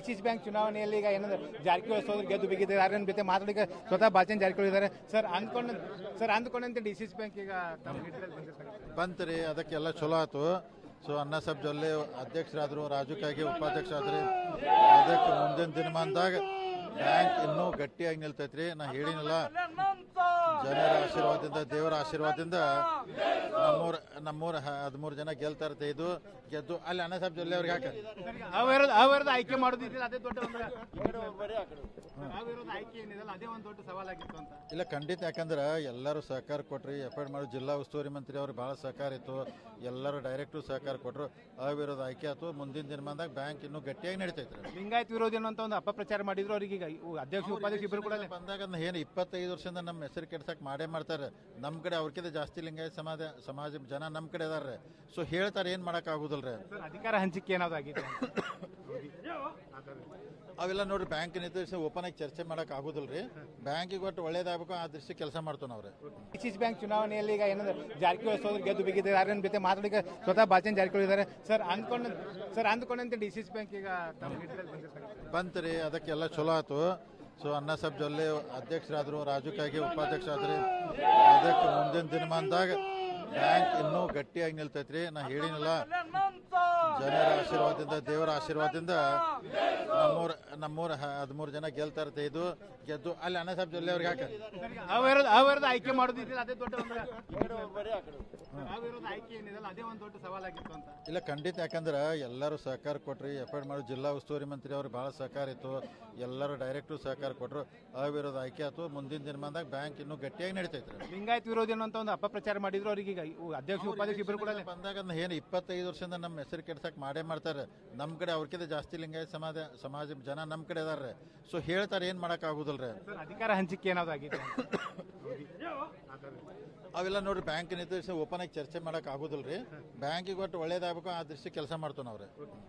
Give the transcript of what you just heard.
DCC bank ಚುನಾವಣೆಯಲ್ಲಿ ಈಗ ಏನಂದ್ರೆ ಜಾರಕಿಹೊಳಿ ಸೋದರು ಗೆದ್ದು ಬಿಗಿದ್ದಾರೆ ಯಾರ ಜೊತೆ ಮಾತಾಡಿಕ ಸ್ವತಃ ಬಾಚನ್ ಜಾರಕಿಹೊಳಿ ಇದ್ದಾರೆ. ಸರ್ ಅಂದ್ಕೊಂಡ ಸರ್ ಅಂದ್ಕೊಂಡಂತೆ ಡಿಸಿಸಿ ಬ್ಯಾಂಕ್ ಈಗ ತಮ್ಮ ಬಂತ್ರಿ, ಅದಕ್ಕೆಲ್ಲ ಚಲೋ ಆಯ್ತು. ಸೊ ಅಣ್ಣ ಸಾಹೇಬ್ ಜೊಲ್ಲೆ ಅಧ್ಯಕ್ಷರಾದ್ರು ರಾಜು ಕಾಗೆ ಉಪಾಧ್ಯಕ್ಷ ಆದ್ರಿ ಅದಕ್ಕೆ ಮುಂದಿನ ದಿನಮಾನದಾಗ ಬ್ಯಾಂಕ್ ಇನ್ನೂ ಗಟ್ಟಿಯಾಗಿ ನಿಲ್ತೈತ್ರಿ. ನಾ ಹೇಳಿನಲ್ಲ, ಜನರ ಆಶೀರ್ವಾದದಿಂದ, ದೇವರ ಆಶೀರ್ವಾದದಿಂದ ನಮ್ಮೂರ ನಮ್ಮೂರ ಹದಿಮೂರು ಜನ ಗೆಲ್ತಾ ಇರುತ್ತೆ ಇದು. ಗೆದ್ದು ಅಲ್ಲಿ ಅಣ್ಣ ಸಾಹೇಬ್ ಜೊಲ್ಲೆ ಅವ್ರಿಗೆ ಹಾಕ. ಅವಿರೋಧ ಅವಿರೋಧ ಆಯ್ಕೆ ಮಾಡೋದಿದ್ದಿಲ್ಲ ಅದೇ ದೊಡ್ಡ ಅವಿರೋಧ ಆಯ್ಕೆ ಏನಿದೆಲ್ಲ ಅದೇ ಒಂದು ದೊಡ್ಡ ಸವಾಲಾಗಿತ್ತು ಅಂತ. ಇಲ್ಲ ಖಂಡಿತ. ಯಾಕಂದ್ರೆ ಎಲ್ಲರೂ ಸಹಕಾರ ಕೊಟ್ರಿ ಎಫರ್ಟ್ ಮಾಡಿ ಜಿಲ್ಲಾ ಉಸ್ತುವಾರಿ ಮಂತ್ರಿ ಅವ್ರಿಗೆ ಭಾಳ ಸಹಕಾರ ಇತ್ತು. ಎಲ್ಲರೂ ಡೈರೆಕ್ಟು ಸಹಕಾರ ಕೊಟ್ಟರು ಅವಿರೋಧ ಆಯ್ಕೆ ಆಯ್ತು. ಮುಂದಿನ ದಿನಮಾನದಾಗ ಬ್ಯಾಂಕ್ ಇನ್ನೂ ಗಟ್ಟಿಯಾಗಿ ನಡೀತೈತೆ. ಲಿಂಗಾಯತ್ ವಿರೋಧಿ ಅನ್ನೋ ಒಂದು ಅಪಪ್ರಚಾರ ಮಾಡಿದ್ರು ಅವ್ರಿಗೆ ಈಗ. ಅಧ್ಯಕ್ಷ ಉಪಾಧ್ಯಕ್ಷ ಇಬ್ಬರು ಕೂಡ ಬಂದಾಗ ಏನು ಇಪ್ಪತ್ತೈದು ವರ್ಷದಿಂದ ನಮ್ಮ ಹೆಸರು ಕೆಡ್ಸಕ್ ಮಾಡೇ ಮಾಡ್ತಾರೆ. ನಮ್ಮ ಕಡೆ ಅವ್ರಕ್ಕಿಂತ ಜಾಸ್ತಿ ಲಿಂಗಾಯತ್ ಸಮಾಜ ಸಮಾಜ ಜನ ನಮ್ಮ ಕಡೆ ಅದಾರ್ರಿ. ಸೊ ಹೇಳ್ತಾರೆ ಏನು ಮಾಡಕ್ ರೀ ಅಧಿಕಾರ ಹಂಚಿಕೆ ಏನಾದ್ರು ಆಗಿದೆ ಅವೆಲ್ಲ ನೋಡ್ರಿ ಬ್ಯಾಂಕ್ ನಿರ್ದೇಶ ಓಪನ್ ಆಗಿ ಚರ್ಚೆ ಮಾಡಕ್ ರೀ ಬ್ಯಾಂಕಿಗೆ ಒಟ್ಟು ಒಳ್ಳೇದಾಗಬೇಕು ಆ ದೃಷ್ಟಿ ಕೆಲಸ ಮಾಡ್ತಾನ ನಾವ್ರಿ. ಡಿಸಿಸಿ ಬ್ಯಾಂಕ್ ಚುನಾವಣೆಯಲ್ಲಿ ಈಗ ಏನಂದ್ರೆ ಜಾರಕಿಹೊಳಿ ಸೋದರು ಗೆದ್ದು ಬಿಗಿದ್ದಾರೆ ಯಾರನ್ನ ಜೊತೆ ಮಾತಾಡಿಕ ಸ್ವತಃ ಬಾಚನ್ ಜಾರಕಿಹೊಳಿ ಇದ್ದಾರೆ ಸರ್ ಅಂದ್ಕೊಂಡ ಸರ್ ಅಂದ್ಕೊಂಡಂತೆ ಸಿ ಬ್ಯಾಂಕ್ ಈಗ ಬಂತ್ರಿ ಅದಕ್ಕೆಲ್ಲ ಚಲೋ ಆಯ್ತು ಸೊ ಅನ್ನ ಸಾಹೇಬ್ ಜೊಲ್ಲೆ ಅಧ್ಯಕ್ಷರಾದ್ರು ರಾಜು ಉಪಾಧ್ಯಕ್ಷರಾದ್ರಿ. ಅದಕ್ಕೆ ಮುಂದಿನ ದಿನಮಾನದಾಗ ಬ್ಯಾಂಕ್ ಇನ್ನೂ ಗಟ್ಟಿಯಾಗಿ ನಿಲ್ತೈತ್ರಿ. ನಾ ಹೇಳಿನಲ್ಲ ಜನರ ಆಶೀರ್ವಾದದಿಂದ ದೇವರ ಆಶೀರ್ವಾದದಿಂದ ನಮ್ಮೂರ ನಮ್ಮೂರ ಹದಿಮೂರು ಜನ ಗೆಲ್ತಾ ಇರುತ್ತೆ ಇದು. ಗೆದ್ದು ಅಲ್ಲಿ ಅಣ್ಣ ಸಾಹೇಬ್ ಜೊಲ್ಲೆ ಅವ್ರಿಗೆ ಹಾಕಿ. ಅವಿರೋಧ ಆಯ್ಕೆ ಮಾಡೋದಿದ್ದಿಲ್ಲ ಅದೇ ದೊಡ್ಡ ಅಂತ. ಇಲ್ಲ ಖಂಡಿತ ಯಾಕಂದ್ರೆ ಎಲ್ಲರೂ ಸಹಕಾರ ಕೊಟ್ರಿ ಎಫರ್ಟ್ ಮಾಡಿ ಜಿಲ್ಲಾ ಉಸ್ತುವಾರಿ ಮಂತ್ರಿ ಅವ್ರಿಗೆ ಭಾಳ ಸಹಕಾರ ಇತ್ತು. ಎಲ್ಲರೂ ಡೈರೆಕ್ಟು ಸಹಕಾರ ಕೊಟ್ರು ಅವಿರೋಧ ಆಯ್ಕೆ ಆಯ್ತು. ಮುಂದಿನ ದಿನಮಾನದಾಗ ಬ್ಯಾಂಕ್ ಇನ್ನೂ ಗಟ್ಟಿಯಾಗಿ ನಡೀತೈತೆ ಲಿಂಗಾಯತ್ ವಿರೋಧಿ ಅನ್ನೋ ಒಂದು ಅಪಪ್ರಚಾರ ಮಾಡಿದ್ರು ಅವ್ರಿಗೆ ಈಗ ಅಧ್ಯಕ್ಷ ಉಪಾಧ್ಯಕ್ಷ ಇಬ್ಬರು ಕೂಡ ಬಂದಾಗ ಏನು ಇಪ್ಪತ್ತೈದು ವರ್ಷದಿಂದ ನಮ್ಮ ಹೆಸರು ಕೆಡ್ಸಕ್ ಮಾಡೇ ಮಾಡ್ತಾರೆ? ನಮ್ಮ ಕಡೆ ಅವ್ರಕ್ಕಿಂತ ಜಾಸ್ತಿ ಲಿಂಗಾಯತ ಸಮಾಜ ಸಮಾಜ ಜನ ನಮ್ಮ ಕಡೆ ಅದಾರ್ರಿ. ಸೊ ಹೇಳ್ತಾರೆ ಏನು ಮಾಡಕ್ ರೀ ಸರ್ ಅಧಿಕಾರ ಹಂಚಿಕೆ ಏನಾದ್ರು ಆಗಿದೆ ಅವೆಲ್ಲ ನೋಡ್ರಿ ಬ್ಯಾಂಕ್ ನಿರ್ದೇಶ ಓಪನ್ ಆಗಿ ಚರ್ಚೆ ಮಾಡಕ್ ಆಗುದಿಲ್ರಿ. ಬ್ಯಾಂಕಿಗೆ ಒಟ್ಟು ಒಳ್ಳೇದಾಗಬೇಕು ಆ ದೃಷ್ಟಿ ಕೆಲಸ ಮಾಡ್ತಾನೆ ನಾವ್ರಿ.